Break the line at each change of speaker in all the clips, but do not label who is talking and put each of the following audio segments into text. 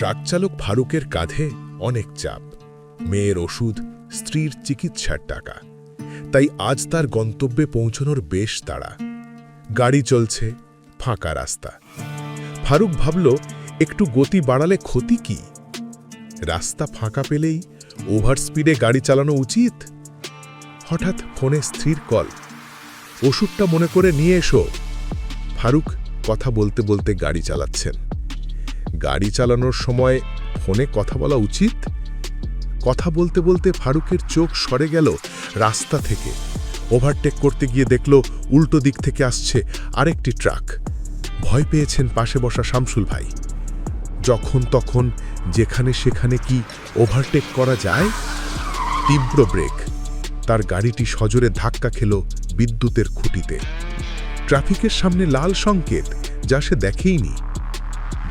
Truck চালক ফারুকের কাঁধে অনেক চাপ। মেয়ের ওষুধ, স্ত্রীর চিকিৎসার টাকা। তাই আজ তার গন্তব্যে পৌঁছনোর বেশ তাড়া। গাড়ি চলছে ফাঁকা রাস্তা। ফারুক ভাবল, একটু গতি বাড়ালে ক্ষতি কি? রাস্তা ফাঁকা পেলেই ওভার স্পিডে গাড়ি চালানো উচিত? হঠাৎ ফোনে স্থির কল। ওষুধটা মনে করে নিয়ে এসো। ফারুক কথা বলতে বলতে গাড়ি চালাচ্ছেন। গাড়ি চালানোর সময় ফোনে কথা বলা উচিত? কথা বলতে বলতে ফারুকের চোখ সরে গেল রাস্তা থেকে। ওভারটেক করতে গিয়ে দেখল উল্টো দিক থেকে আসছে আরেকটি ট্রাক। ভয় পেয়েছেন পাশে বসা শামসুল ভাই। যখন তখন যেখানে সেখানে কি ওভারটেক করা যায়? তীব্র ব্রেক। তার গাড়িটি সজোরে ধাক্কা খেল বিদ্যুতের খুঁটিতে। ট্রাফিকের সামনে লাল সংকেত, যা সে দেখেইনি।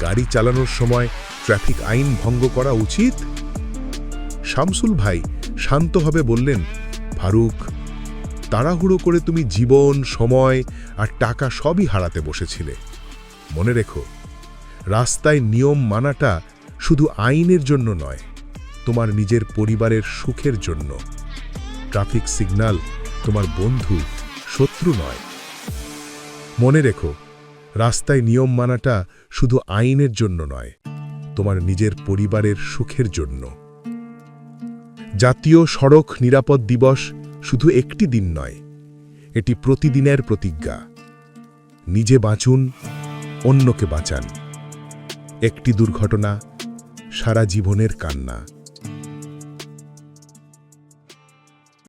গাড়ি চালানোর সময় ট্রাফিক আইন ভঙ্গ করা উচিত? শামসুল ভাই শান্তভাবে বললেন, ফারুক, তাড়াহুড়ো করে তুমি জীবন, সময় আর টাকা সবই হারাতে বসেছিলে। মনে রেখো, রাস্তায় নিয়ম মানাটা শুধু আইনের জন্য নয়, তোমার নিজের পরিবারের সুখের জন্য। ট্রাফিক সিগন্যাল তোমার বন্ধু, শত্রু নয়। মনে রেখো রাস্তায় নিয়ম মানাটা শুধু আইনের জন্য নয়, তোমার নিজের পরিবারের সুখের জন্য। জাতীয় সড়ক নিরাপদ দিবস শুধু একটি দিন নয়, এটি প্রতিদিনের প্রতিজ্ঞা। নিজে বাঁচুন, অন্যকে বাঁচান। একটি দুর্ঘটনা সারা জীবনের কান্না।